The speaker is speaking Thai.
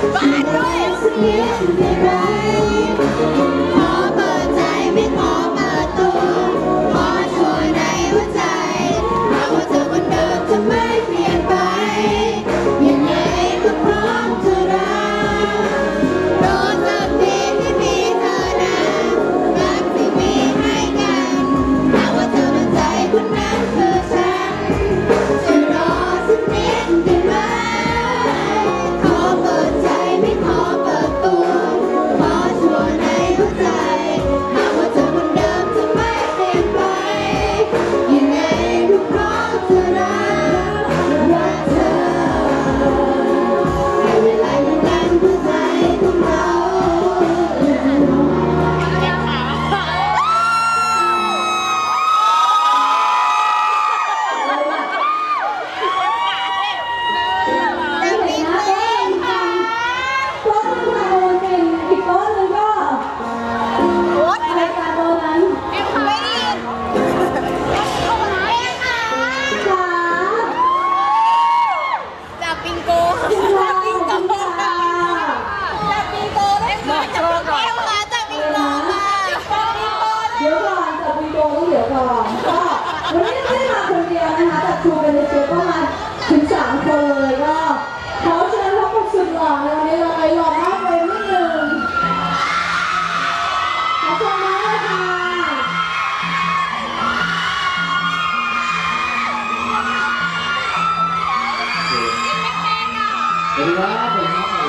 Bye. งก็เดี๋ยวก่อนก็วันนี้ไม่ได้มาคนเดียวนะคะแต่ครูเป็นเชฟปก็มาณถึงสามคนเลยก็เขาเชิญพบกับสุดหล่อในวันนี้เราไปหล่อมากไปนิดนึงขอบคุณมากยค่ะสวัสดีครับผมครับ